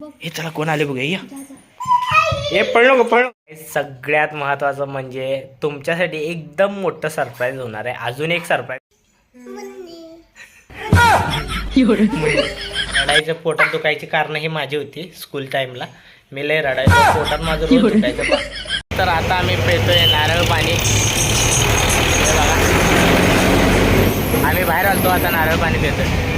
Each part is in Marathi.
हे चला कोण आले बघा या. हे पळलो नको पळलो. सगळ्यात महत्वाचं म्हणजे तुमच्यासाठी एकदम मोठं सरप्राईज होणार आहे. अजून एक सरप्राईज रडायचं पोटात दुखायची कारण ही माझी होती स्कूल टाइमला मी लय रडायचो. पोटात माझं रोज दुखायचं. तर आता आम्ही पितोय नारळ पाणी. आम्ही बाहेर आलतो आता नारळ पाणी पितोय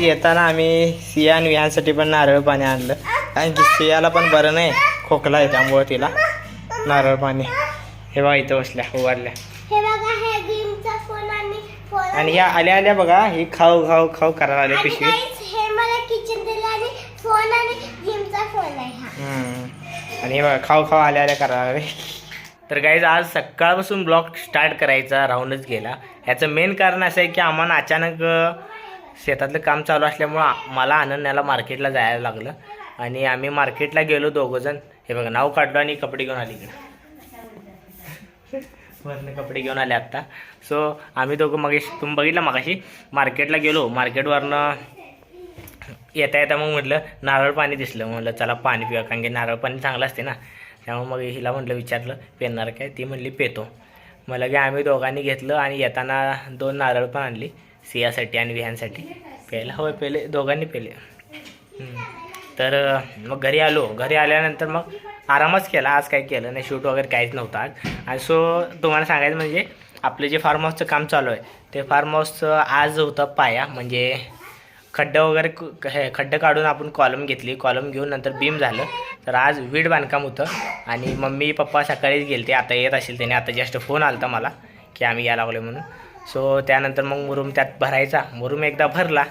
येताना आम्ही सिया आणि विहानसाठी पण नारळ पाणी आणलं. कारण की सियाला पण बरं नाही खोकला आहे त्यामुळं तिला नारळ पाणी. हे बघा इथं बसल्या उभारल्या. हे हे आणि ह्या आल्या आल्या बघा ही खाऊ खाऊ खाऊ करायला आले पिशवी हे आणि हा. बघा खाऊ खाऊ आल्या आल्या करायला लागले तर गाईज आज सकाळपासून ब्लॉग स्टार्ट करायचा राहूनच गेला. ह्याचं मेन कारण असं आहे की आम्हाला अचानक शेतातलं काम चालू असल्यामुळं मला आनंदण्याला मार्केटला जायला लागलं. आणि आम्ही मार्केटला गेलो दोघंजण. हे बघा नाव काढलो आणि कपडे घेऊन आले इकडे. वरनं कपडे घेऊन आले आत्ता. सो आम्ही दोघं मग तुम्ही बघितलं मगाशी? मार्केटला गेलो. मार्केटवरनं येता येता मग म्हटलं नारळ पाणी दिसलं. म्हटलं चला पाणी पिवा कारण की नारळ पाणी चांगलं असते ना. त्यामुळे मग हिला म्हटलं विचारलं पेणार काय? ती म्हणली पेतो. मग लगे आम्ही दोघांनी घेतलं आणि येताना दोन नारळ पण आणली सियासाठी आणि विहानसाठी. प्यायला होय पेले दोघांनी पेले. तर मग घरी आलो. घरी आल्यानंतर मग आरामच केला. आज काही केलं नाही शूट वगैरे काहीच नव्हतं आज. आणि सो तुम्हाला सांगायचं म्हणजे आपलं जे फार्म हाऊसचं काम चालू आहे ते फार्म हाऊसचं आज होतं पाया. म्हणजे खड्डं वगैरे क- हे खड्डं काढून आपण कॉलम घेतली. कॉलम घेऊन नंतर बीम झालं. तर आज वीड बांधकाम होतं आणि मम्मी पप्पा सकाळीच गेले ते आता येत असेल त्याने. आता जस्ट फोन आला मला की आम्ही यायला लागलो म्हणून. सो त्यानंतर मग मुरुम त्यात भरायचा. मुरुम एकदा भरला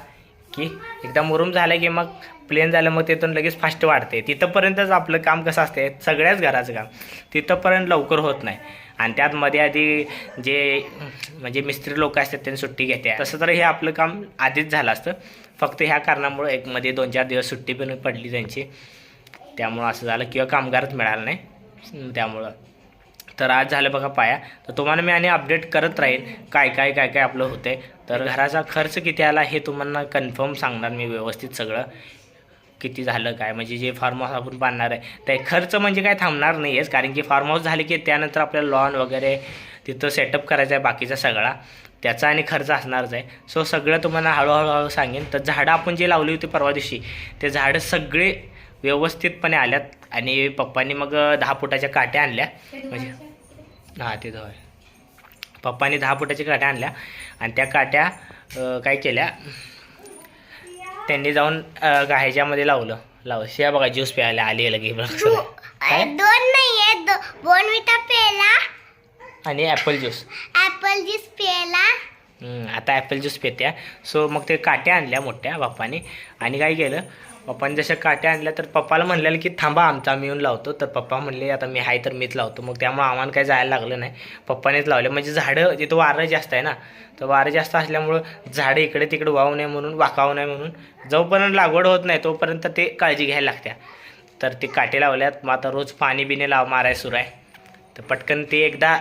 की एकदा मुरुम झालं की मग प्लेन झालं मग तिथून लगेच फास्ट वाढते. तिथंपर्यंतच आपलं काम कसं असते सगळ्याच घराचं काम. तिथंपर्यंत लवकर होत नाही. आणि त्यात मध्ये आधी जे म्हणजे मिस्त्री लोक असतात त्यांनी सुट्टी घेते तसं तर हे आपलं काम आधीच झालं असतं. फक्त ह्या कारणामुळं एक मध्ये दोन चार दिवस सुट्टी पण पडली त्यांची. त्यामुळं असं झालं किंवा कामगारच मिळालं नाही. त्यामुळं. तर आज झालं बघा पाया. तर तुम्हाला मी आणि अपडेट करत राहील काय काय काय काय आपलं होतंय. तर घराचा खर्च किती आला हे तुम्हाला कन्फर्म सांगणार मी व्यवस्थित सगळं. किती झालं काय? म्हणजे जे फार्म हाऊस आपण बांधणार आहे ते खर्च म्हणजे काय थांबणार नाही आहेच कारण की फार्म हाऊस झाले की त्यानंतर आपल्याला लॉन वगैरे तिथं सेटअप करायचा आहे बाकीचा सगळा. त्याचा आणि खर्च असणारच आहे. सो सगळं तुम्हाला हळूहळू हळू सांगेन. तर झाडं आपण जे लावली होती परवा दिवशी ते झाडं सगळे व्यवस्थितपणे आल्यात. आणि पप्पांनी मग दहा फुटाच्या काट्या आणल्या. म्हणजे हां ते धुवाय. पप्पांनी दहा फुटाच्या काट्या आणल्या. आणि त्या काट्या काय केल्या? त्यांनी जाऊन ह्याच्यामध्ये लावलं. लावलं. शिया बघा ज्यूस प्यायला आली लगे दोन नाहीये दो, बोनविटा पेला आणि ॲपल ज्यूस. ऍपल ज्यूस पेला हम्म, आता ॲपल ज्यूस पित्या. सो मग ते काट्या आणल्या मोठ्या पप्पाने. आणि काय केलं? पप्पाने जशा काट्या आणल्या तर पप्पाला म्हणलेलं की थांबा आमचा आम्ही येऊन लावतो. तर पप्पा म्हणले आता मी आहे तर मीच लावतो. मग त्यामुळे आम्हाला काही जायला लागलं नाही. पप्पानेच लावले. म्हणजे झाडं जिथं वारं जास्त आहे ना तर वारं जास्त असल्यामुळं झाडं इकडे तिकडे वाहू नये म्हणून वाकावू नये म्हणून जोपर्यंत लागवड होत नाही तोपर्यंत ते काळजी घ्यायला लागत्या. तर ते काटे लावल्यात. मग आता रोज पाणी बिणे लाव माराय सुरू आहे. तर पटकन ते एकदा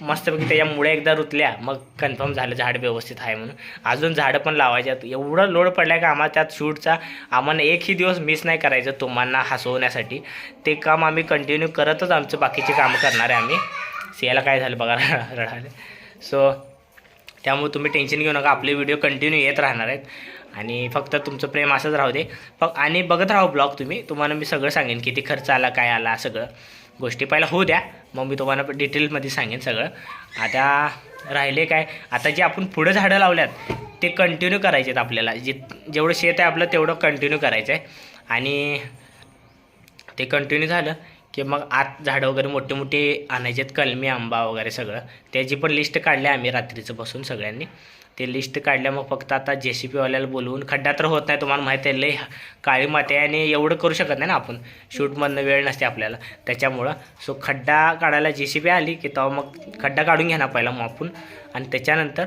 मस्तपैकी त्याच्या मुळ्या एकदा रुतल्या मग कन्फर्म झालं झाड व्यवस्थित आहे म्हणून. अजून झाडं पण लावायच्यात. एवढं लोड पडलं का आम्हाला त्यात शूटचा? आम्हाला एकही दिवस मिस नाही करायचं तुम्हाला हसवण्यासाठी. ते काम आम्ही कंटिन्यू करतच आमचं बाकीचे कामं करणार आहे आम्ही. सियाला काय झालं बघा रडाले. सो त्यामुळे तुम्ही टेन्शन घेऊ नका आपले व्हिडिओ कंटिन्यू येत राहणार आहेत. आणि फक्त तुमचं प्रेम असंच राहू दे. फक्त आणि बघत राहू ब्लॉग तुम्ही. तुम्हाला मी सगळं सांगेन किती खर्च आला काय आला सगळं. गोष्टी पहिला होऊ द्या. मग मी तुम्हाला डिटेलमध्ये सांगेन सगळं. आता राहिले काय? आता जे आपण पुढं झाडं लावल्यात ते कंटिन्यू करायचे आहेत आपल्याला. जे जेवढं शेत आहे आपलं तेवढं कंटिन्यू करायचं आहे आणि ते कंटिन्यू झालं की मग आत झाडं वगैरे मोठे मोठे आणायचे आहेत कलमी आंबा वगैरे सगळं. त्याची पण लिस्ट काढली आम्ही रात्रीचं बसून सगळ्यांनी. ते लिस्ट काढल्या मग फक्त आता जे सी पीवाल्याला बोलवून खड्डा तर होत नाही तुम्हाला माहिती आहे लय काळी माती आहे आणि एवढं करू शकत नाही ना आपण. शूटमधनं वेळ नसते आपल्याला. त्याच्यामुळं सो खड्डा काढायला जे सी पी आली की तेव्हा मग खड्डा काढून घ्या ना पहिला मग आपण. आणि त्याच्यानंतर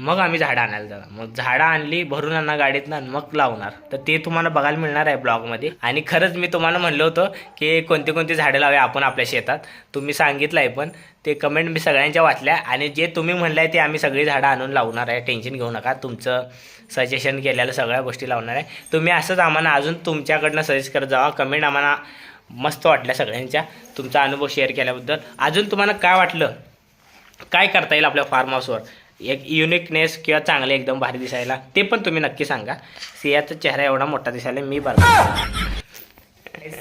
मग आम्ही झाडं आणायला जाणार. मग झाडं आणली भरून आणणार गाडीतनं मग लावणार. तर ते तुम्हाला बघायला मिळणार आहे ब्लॉगमध्ये. आणि खरंच मी तुम्हाला म्हणलं होतं की कोणती कोणती झाडं लावूया आपण आपल्या शेतात. तुम्ही सांगितलं आहे पण ते कमेंट मी सगळ्यांच्या वाचल्या. आणि जे तुम्ही म्हणलं आहे ते आम्ही सगळी झाडं आणून लावणार आहे. टेन्शन घेऊ नका. तुमचं सजेशन केलेलं सगळ्या गोष्टी लावणार आहे. तुम्ही असंच आम्हाला अजून तुमच्याकडनं सजेस्ट करत जावा. कमेंट आम्हाला मस्त वाटल्या सगळ्यांच्या. तुमचा अनुभव शेअर केल्याबद्दल. अजून तुम्हाला काय वाटलं? काय करता येईल आपल्या फार्म हाऊसवर एक युनिकनेस किंवा चांगले एकदम भारी दिसायला ते पण तुम्ही नक्की सांगा. सियाचा चेहरा एवढा मोठा दिसायला मी बरं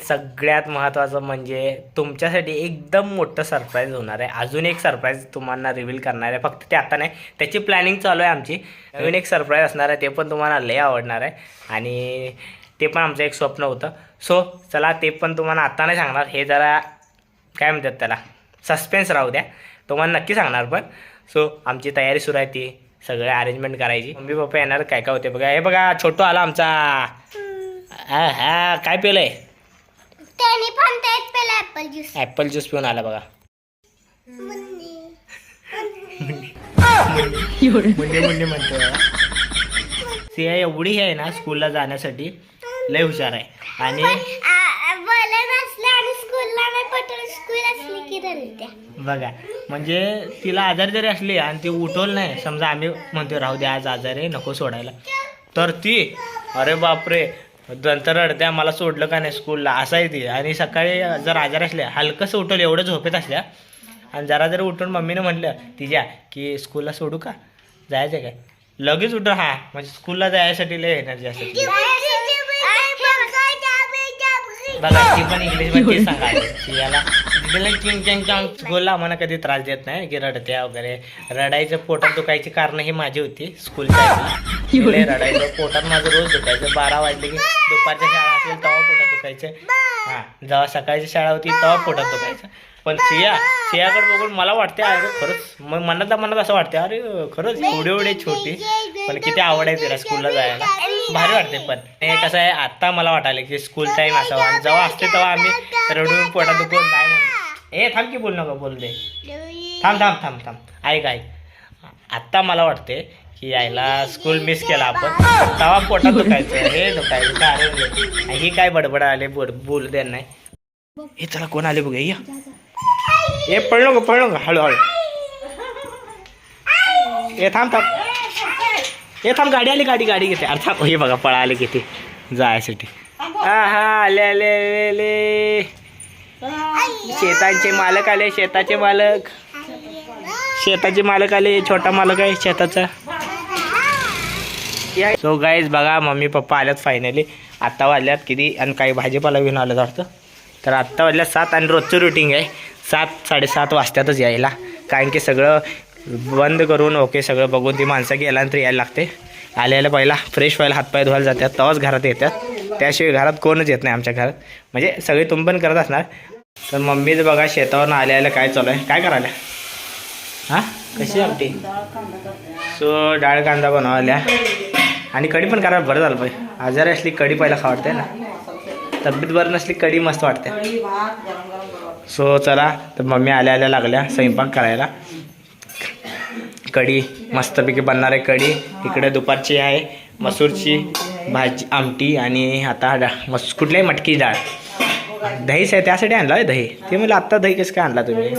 सगळ्यात महत्त्वाचं म्हणजे तुमच्यासाठी एकदम मोठं सरप्राईज होणार आहे. अजून एक सरप्राईज तुम्हाला रिव्हील करणार आहे. फक्त ते आता नाही त्याची प्लॅनिंग चालू आहे आमची. अजून एक सरप्राईज असणार आहे ते पण तुम्हाला लय आवडणार आहे. आणि ते पण आमचं एक स्वप्न होतं. सो चला ते पण तुम्हाला आता नाही सांगणार. हे जरा काय म्हणतात त्याला सस्पेन्स राहू द्या. तुम्हाला नक्की सांगणार पण. सो आमची तयारी सुरू आहे ती. सगळं अरेंजमेंट करायची. मम्मी पप्पा येणार? काय काय होते बघा. हे बघा छोटू आला आमचा. हा हा. काय पेलंय? त्याने पण तेच पेला ऍपल ज्यूस पिऊन आला बघा. मुंडे मुंडे म्हणतो सिया एवढी आहे ना स्कूलला जाण्यासाठी. लय हुशार आहे. आणि बोलत असलं आणि स्कूलला बघा म्हणजे तिला आजार जरी असली आणि ती उठवलं नाही समजा आम्ही म्हणतो राहू दे आज आजार आहे नको सोडायला. तर ती अरे बापरे नंतर रडत्या मला सोडलं का नाही स्कूलला असं आहे ती. आणि सकाळी जर आजार असल्या हलकंसं उठवलं एवढं झोपेत असल्या आणि जरा जर उठून मम्मीने म्हटलं तिच्या की स्कूलला सोडू का? जायचं काय? लगेच उठं हा म्हणजे स्कूलला जायसाठी लय एनर्जी असते. बघा ती पण इंग्लिशमध्ये सांगा. याला तिला किंग आम्हाला कधी त्रास देत नाही की रडत्या वगैरे. रडायचं पोटात दुखायची कारण ही माझी होती स्कूलच्या रडायचं पोटात माझं रोज दुखायचं. बारा वाजले की दुपारच्या शाळा असेल तेव्हा पोटात दुखायचं. हा जेव्हा सकाळची शाळा होती तेव्हा पोटात दुखायचं. पण सिया सियाकडे बघून मला वाटते अरे खरंच मग मनातल्या मनात असं वाटते अरे खरंच एवढी एवढी छोटी पण किती आवड आहे तिला स्कूलला जायला. भारी वाटते पण हे कसं आहे आत्ता मला वाटायला की स्कूल टाईम असावा. आणि जेव्हा असते तेव्हा आम्ही रडून पोटात दुखून नाही म्हणून ए थांब की बोल नका बोल दे. थांब थांब थांब थांब. ऐक ऐक. आत्ता मला वाटते की यायला स्कूल मिस केला आपण. तेव्हा पोटात दुखायचं हे दुखायचं का अरे ही काय बडबड आले बोल बोलू दे नाही. हे चला कोण आले बघा या. ए पडलो ग पडलो ग हळूहळू. ए थांब थांब. ए थांब गाडी आली गाडी गाडी घेते. अरे थांब हे बघा पळा आले किती. जायसाठी हा हा आले आले आले आले. शेतांचे मालक आले शेताचे मालक. शेताचे मालक आले छोटा मालक आहे शेताचा. सो गाईज बघा मम्मी पप्पा आल्यात फायनली आत्ता वाजल्यात किती आणि काही भाजीपाला घेऊन आलं वाटतं. तर आत्ता वाजल्यात सात आणि रोजचं रुटीन आहे. सात साडेसात वाजतातच यायला. कारण की सगळं बंद करून ओके सगळं बघून ती माणसं गेल्यानंतर यायला लागते. आल्याला पहिला फ्रेश व्हायला हातपाय धुवायला जातात तेव्हाच घरात येतात. त्याशिवाय घरात कोणच येत नाही आमच्या घरात. म्हणजे सगळे तुम्ही पण करत असणार. तर मम्मीच बघा शेतावरून आल्याला काय चालू आहे? काय करायला? हां? कशी आमटी? सो डाळ कांदा बनवायला. आणि कढी पण करायला बरं झालं पाहिजे आजारी असली कढी पहिला खावडते ना. तब्येत बरं नसली कढी मस्त वाटते. सो चला. तर मम्मी आल्या आल्या लागल्या स्वयंपाक करायला. कढी मस्तपैकी बनणार आहे कढी. इकडे दुपारची आहे मसूरची भाजी आमटी आणि आता डा मस कुठल्याही मटकी डाळ. दहीच आहे त्यासाठी आणलं आहे दही. ते म्हणलं आत्ता दही कसं काय आणला तुम्ही?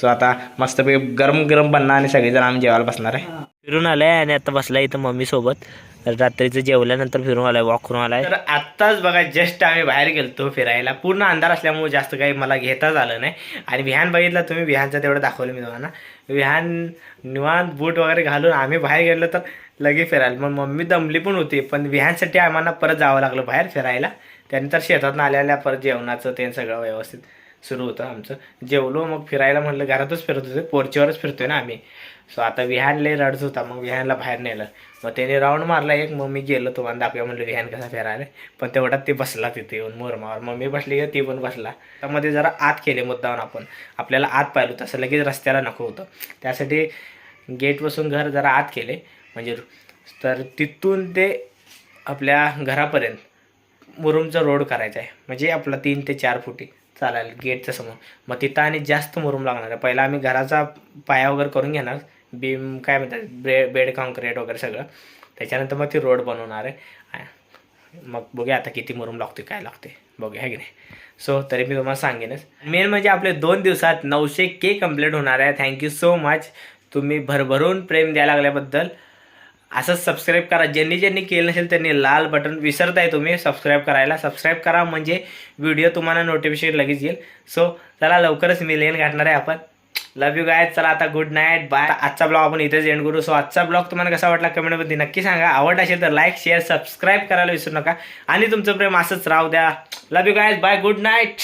सो आता मस्तपैकी गरम गरम बनणार आणि सगळेजण आम्ही जेवायला बसणार आहे. फिरून आलाय आणि आता बसला इथं मम्मीसोबत रात्रीचं जेवल्यानंतर फिरून आलाय वॉक करून आलाय. तर आत्ताच बघा जस्ट आम्ही बाहेर गेलतो फिरायला. पूर्ण अंधार असल्यामुळे जास्त काही मला घेताच आलं नाही. आणि विहान बघितलं तुम्ही विहानचं तेवढं दाखवलं मी तुम्हाला. विहान निवांत बूट वगैरे घालून आम्ही बाहेर गेलो तर लगे फिरायला. मग मम्मी दमली पण होती पण विहानसाठी आम्हाला परत जावं लागलं बाहेर फिरायला. त्यानंतर शेतातून आल्याला परत जेवणाचं ते सगळं व्यवस्थित. सुरू होतं आमचं. जेवलो मग फिरायला म्हणलं घरातच फिरत होते. पोर्चीवरच फिरतोय ना आम्ही. सो आता विहान लय रडत होता मग विहानला बाहेर नेलं. मग त्याने राऊंड मारला एक मग मी गेलो तुम्हाला दाखवूया म्हणलं विहान कसा फिरायला. पण तेवढ्यात ते बसला तिथे येऊन मोरमावर. मम्मी बसली की ती पण बसला. त्यामध्ये जरा आत केले मुद्दावर आपण. आपल्याला आत पाहिलं तसं लगेच रस्त्याला नको होतं. त्यासाठी गेटपासून घर जरा आत केले. म्हणजे तर तिथून ते आपल्या घरापर्यंत मुरुमचा रोड करायचा आहे. म्हणजे आपला तीन ते चार फुटी. चालेल गेटच्या समोर. मग तिथं आणि जास्त मुरूम लागणार आहे. पहिला आम्ही घराचा पाया वगैरे करून घेणार. बीम काय म्हणतात ब्रे बेड कॉन्क्रीट वगैरे सगळं. त्याच्यानंतर मग ती रोड बनवणार आहे. मग बघूया आता किती मुरुम लागते काय लागते बघूया है की नाही? सो तरी मी तुम्हाला सांगेनच. मेन म्हणजे आपले दोन दिवसात नऊशे के कंप्लीट होणार आहे. थँक्यू सो मच तुम्ही भरभरून प्रेम द्यायला लागल्याबद्दल. असंच सबस्क्राईब करा. ज्यांनी ज्यांनी केलं नसेल त्यांनी लाल बटन विसरताय तुम्ही. सबस्क्राईब करायला. सबस्क्राईब करा म्हणजे व्हिडिओ तुम्हाला नोटिफिकेशन लगेच येईल. सो चला लवकरच मिलियन गाठणार आहे आपण. लव यू गाय चला आता गुड नाईट बाय आजचा ब्लॉग आपण इथेच एंड करू. सो आजचा ब्लॉग तुम्हाला कसा वाटला कमेंटमध्ये नक्की सांगा. आवड असेल तर लाईक शेअर सबस्क्राईब करायला विसरू नका. आणि तुमचं प्रेम असंच राहू द्या. Love you guys bye good night